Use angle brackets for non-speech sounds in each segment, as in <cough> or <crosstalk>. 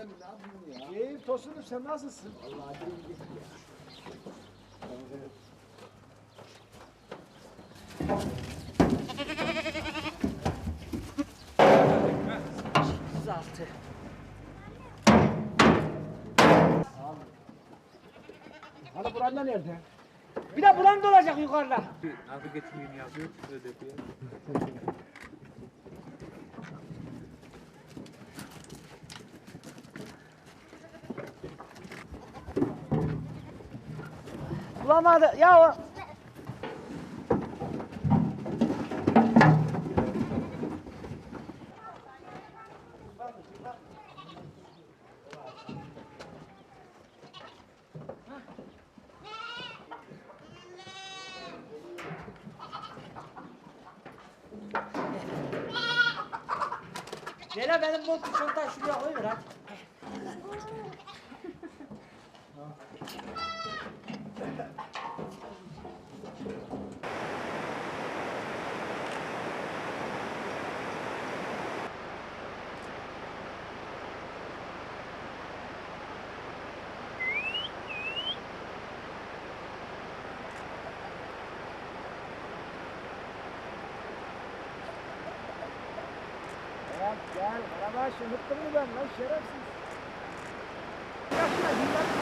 Erdem ne yapıyorsun ya? İyiyim Tosun'um sen nasılsın? Vallahi değil gitti ya. Altı. Hani buranda nerede? Bir de bulan da olacak yukarıda. Nasıl getireyim yazıyor öyle diye. Bulamadı. Ya o. Leyla benim bu çantayı şuraya koyver hadi. <laughs> Gel gel. Araba şu unuttum mu ben lan şerefsiz. Yaşına dinlendim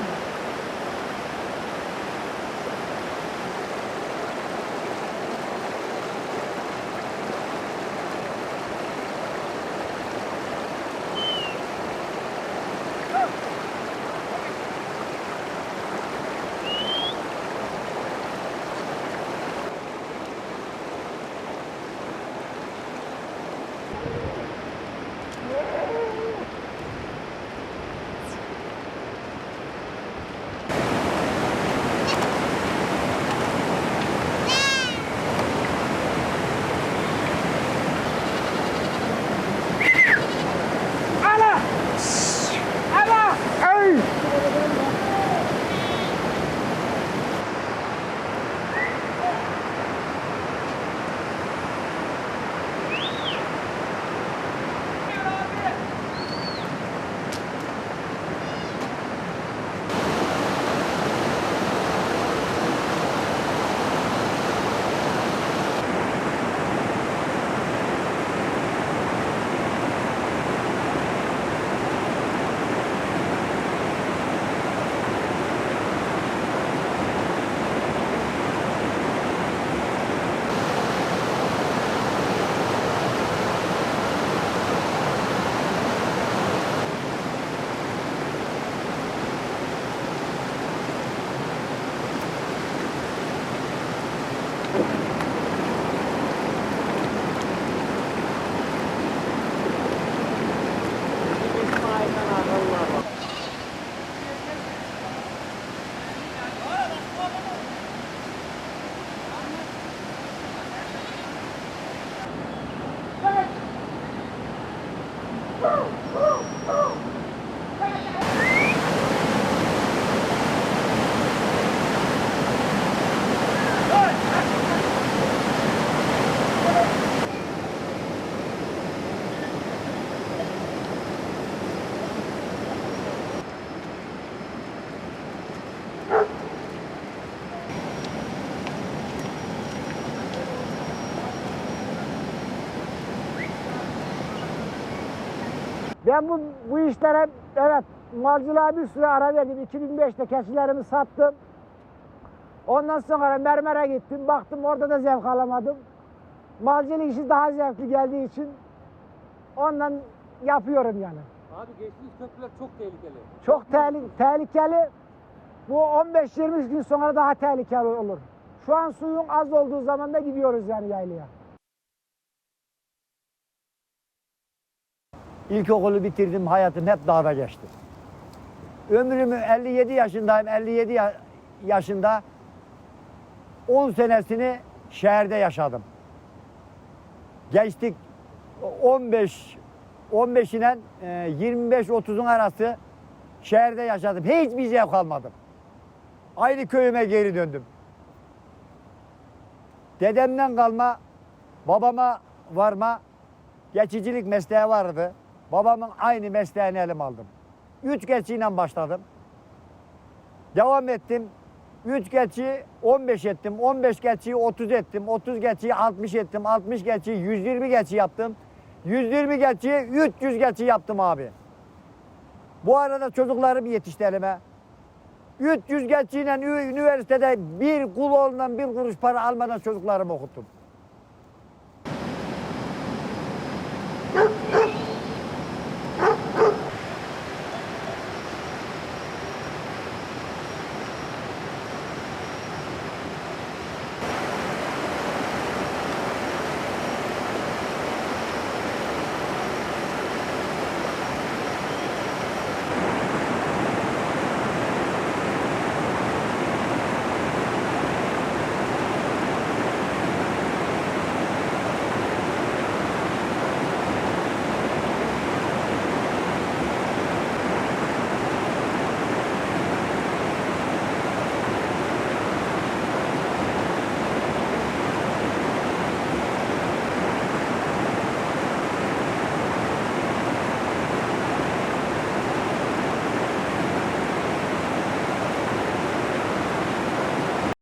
Oh, oh, oh. Ben bu, bu işlere evet malcılığa bir süre ara verdim. 2005'te keçilerimi sattım. Ondan sonra mermere gittim. Baktım orada da zevk alamadım. Malcılık işi daha zevkli geldiği için ondan yapıyorum yani. Abi geçtiğiniz köprüler çok tehlikeli. Çok tehli- tehlikeli. Bu 15-20 gün sonra daha tehlikeli olur. Şu an suyun az olduğu zaman da gidiyoruz yani yaylaya. İlkokulu bitirdim, hayatım hep dağda geçti. Ömrümü 57 yaşındayım, 57 ya- yaşında 10 senesini şehirde yaşadım. Geçtik 15 15 ile 25-30'un arası şehirde yaşadım. Hiçbir zevk almadım. Aynı köyüme geri döndüm. Dedemden kalma, babama varma geçicilik mesleği vardı. Babamın aynı mesleğini elim aldım. 3 geçiyle başladım. Devam ettim. 3 geçi 15 ettim. 15 geçi 30 ettim. 30 geçi 60 ettim. 60 geçi 120 geçi yaptım. 120 geçi 300 geçi yaptım abi. Bu arada çocuklarım yetişti elime. 300 geçiyle üniversitede bir kul oğlundan bir kuruş para almadan çocuklarımı okuttum.